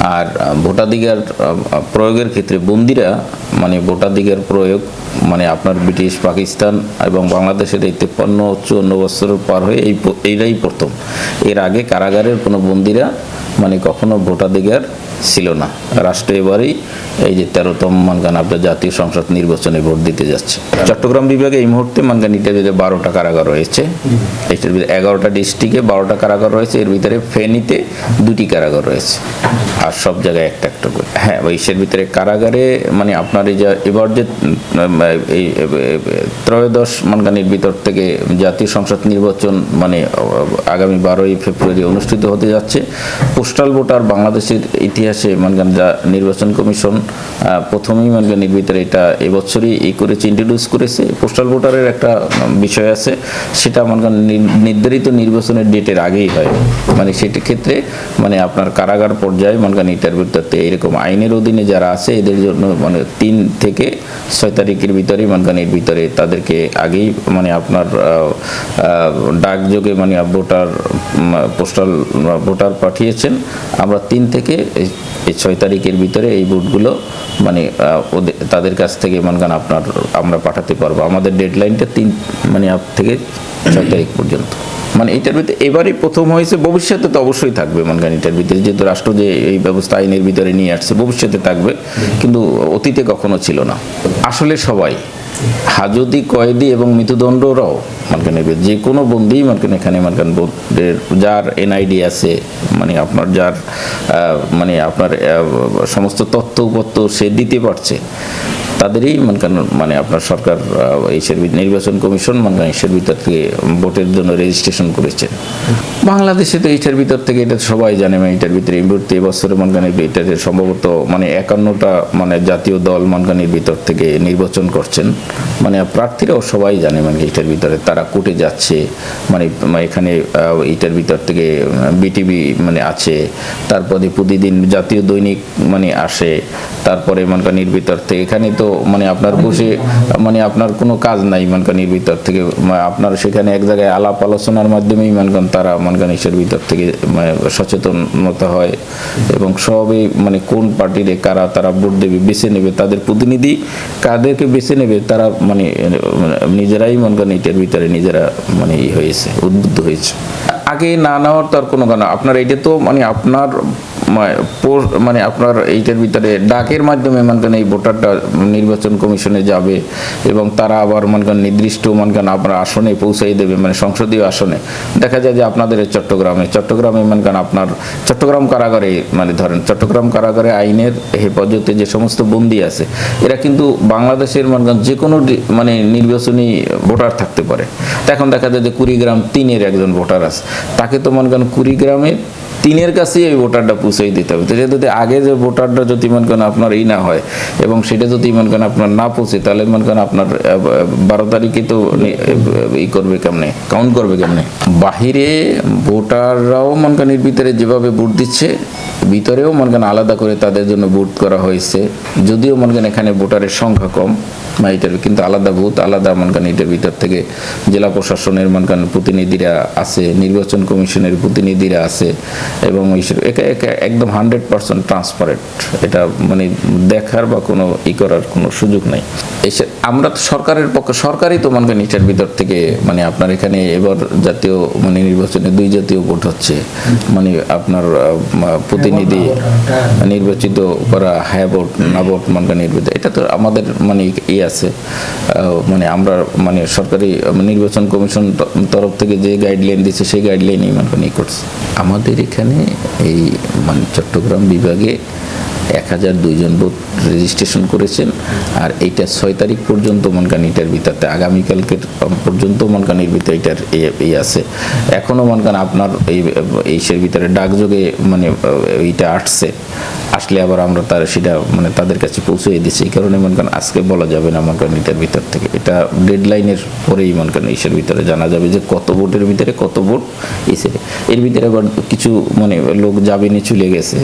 আর ভোটাধিকার প্রয়োগের ক্ষেত্রে বন্দিরা মানে ভোটাধিকার প্রয়োগ মানে আপনার ব্রিটিশ, পাকিস্তান এবং বাংলাদেশের এই তেপ্পান্ন, চুয়ান্ন বছর পার হয়ে এই এইটাই প্রথম। এর আগে কারাগারের কোনো বন্দিরা মানে কখনো ভোটাধিকার ছিল না। রাষ্ট্র এবারেই এই যে তেরোতম মানগান আপনার জাতীয় সংসদ নির্বাচনে ভোট দিতে যাচ্ছে। চট্টগ্রাম বিভাগে এই মুহূর্তে মানগান ইটার ভিতরে বারোটা কারাগার রয়েছে। এটার ভিতরে এগারোটা ডিস্ট্রিক্টে বারোটা কারাগার রয়েছে। এর ভিতরে ফেনীতে দুটি কারাগার রয়েছে। আর সব জায়গায় একটা হ্যাঁ ইসের ভিতরে কারাগারে মানে আপনার এই যা এবার যে এই ত্রয়োদশ মানগানির ভিতর থেকে জাতীয় সংসদ নির্বাচন মানে আগামী বারোই ফেব্রুয়ারি অনুষ্ঠিত হতে যাচ্ছে। পোস্টাল ভোটার বাংলাদেশের ইতিহাসে মানগান যা নির্বাচন কমিশন প্রথমেই মানগানির ভিতরে এটা এবছরই এই করেছে ইন্ট্রোডিউস করেছে। পোস্টাল ভোটারের একটা বিষয় আছে, সেটা মানগান নির্ধারিত নির্বাচনের ডেটের আগেই হয়। মানে সেটি ক্ষেত্রে মানে আপনার কারাগার পর্যায়ে মানগান ইটার ভিতরতে এরকম আইনের অধীনে যারা আছে, এদের জন্য মানে তিন থেকে ছয় তারিখের ভিতরেই, মানগানির ভিতরে তাদেরকে আগেই মানে আপনার ডাকযোগে মানে ভোটার পোস্টাল ভোটার পাঠিয়েছেন। আমরা তিন থেকে এই- ছয় তারিখের ভিতরে এই ভোটগুলো মানে ওদের তাদের কাছ থেকে মানগান আপনার, আমরা পাঠাতে পারব। আমাদের ডেডলাইনটা তিন মানে থেকে ছয় তারিখ পর্যন্ত। মানে এটার ভিতরে এবারই প্রথম হয়েছে, ভবিষ্যতে তো অবশ্যই থাকবে মানগান এটার ভিতরে যেহেতু রাষ্ট্র যে এই ব্যবস্থা আইনের ভিতরে নিয়ে আসছে, ভবিষ্যতে থাকবে। কিন্তু অতীতে কখনো ছিল না। আসলে সবাই। হাজতি, কয়েদি এবং মৃত্যুদণ্ডরাও নেবে। যে কোনো বন্দি মানকান এখানে মানকান যার এনআইডি আছে মানে আপনার যার মানে আপনার সমস্ত তথ্য উপত্য সে দিতে পারছে, তাদেরই মানকান মানে আপনার সরকার এইসের নির্বাচন কমিশন মানকান এইসের ভিতর থেকে ভোটের জন্য রেজিস্ট্রেশন করেছে। বাংলাদেশে তো এইটার ভিতর থেকে, এটা সবাই জানে মানে এটার ভিতরে মুহূর্তে এবছরে মানকানের এটাতে সম্ভবত মানে একান্নটা মানে জাতীয় দল মানকানির ভিতর থেকে নির্বাচন করছেন। মানে প্রার্থীরাও সবাই জানে মানে এটার ভিতরে, তারা কোর্টে যাচ্ছে মানে এখানে এটার ভিতর থেকে বিটিভি মানে আছে, তারপরে প্রতিদিন জাতীয় দৈনিক মানে আসে, তারপরে মানকানির ভিতর থেকে, এখানে তো মানে আপনার বসে মানে আপনার কোনো কাজ নাই মানকানির ভিতর থেকে আপনার সেখানে এক জায়গায় আলাপ আলোচনার মাধ্যমেই মানকান তারা মানকানিসের ভিতর থেকে মানে সচেতনতা হয়, এবং সবই মানে কোন পার্টির কারা তারা ভোট দেবে, বেছে নেবে, তাদের প্রতিনিধি কাদেরকে বেছে নেবে তারা মানে নিজেরাই মনে করেন এটার ভিতরে নিজেরা মানে হয়েছে, উদ্বুদ্ধ হয়েছে। আগে না নেওয়ার তো আর কোনো কারণ আপনার এটা তো মানে আপনার মানে আপনার এইটার ভিতরে ডাকের মাধ্যমে মানকান এই ভোটারটা নির্বাচন কমিশনে যাবে এবং তারা আবার মানকান নির্দিষ্ট মানকান আপনার আসনে পৌঁছাই দেবে মানে সংসদীয় আসনে। দেখা যায় যে আপনাদের চট্টগ্রামে চট্টগ্রামে মানকান আপনার চট্টগ্রাম কারাগারে মানে ধরেন চট্টগ্রাম কারাগারে আইনের হেফাজতে যে সমস্ত বন্দি আছে, এরা কিন্তু বাংলাদেশের মানকান যে কোনো মানে নির্বাচনী ভোটার থাকতে পারে। এখন দেখা যায় যে কুড়িগ্রাম তিনের একজন ভোটার আছে। তাকে তো মনে কুড়িগ্রামে তিনের কাছেই এই ভোটারটা পুষেই দিতে হবে। তো সে যদি আগে যে ভোটারটা যদি মনে করেন আপনার এই না হয় এবং সেটা যদি মনে করেন আপনার না পৌঁছে, তাহলে মনে করেন আপনার বারো তারিখে তো ই করবে কেমনে? কাউন্ট করবে কেমনে? বাহিরে ভোটাররাও মনে করেন এর ভিতরে যেভাবে ভোট দিচ্ছে, ভিতরেও মনে করেন আলাদা করে তাদের জন্য ভোট করা হয়েছে। যদিও মনে করেন এখানে ভোটারের সংখ্যা কম, বা কিন্তু আলাদা ভূত আলাদা মনকান এটার ভিতর থেকে জেলা প্রশাসনের মনকান প্রতিনিধিরা আছে, নির্বাচন কমিশনের প্রতিনিধিরা আছে এবং একে একে একদম হান্ড্রেড পার্সেন্ট ট্রান্সপারেন্ট এটা মানে দেখার বা কোনো ই করার কোনো সুযোগ নাই। এসে আমরা তো সরকারের পক্ষে, সরকারই তো মনকান এটার ভিতর থেকে মানে আপনার এখানে এবার জাতীয় মানে নির্বাচনে দুই জাতীয় ভোট হচ্ছে। মানে আপনার প্রতিনিধি নির্বাচিত করা হ্যাঁ ভোট, না ভোট মনকা নির্বাচিত। এটা তো আমাদের মানে ই আছে। মানে আমরা মানে সরকারি নির্বাচন কমিশন তরফ থেকে যে গাইডলাইন দিচ্ছে সেই গাইডলাইনই ইমান করছে। আমাদের এখানে এই মানে চট্টগ্রাম বিভাগে এক হাজার দুইজন ভোট রেজিস্ট্রেশন করেছেন, আর এইটা ছয় তারিখ পর্যন্ত মনকান এটার ভিতরতে, আগামীকালকের পর্যন্ত মনকানির ভিতরে এটার এই আছে। এখনও মনকান আপনার এই, এইসের ভিতরে ডাকযোগে মানে এইটা আসছে। আসলে আবার আমরা তার, সেটা মানে তাদের কাছে পৌঁছে দিচ্ছি এই কারণে মনকান আজকে বলা যাবে না মনকান এটার ভিতর থেকে। এটা ডেডলাইনের পরেই মনকান এইসের ভিতরে জানা যাবে যে কত ভোটের ভিতরে কত ভোট এসে এর ভিতরে আবার কিছু মানে লোক যাবে নিয়ে চলে গেছে।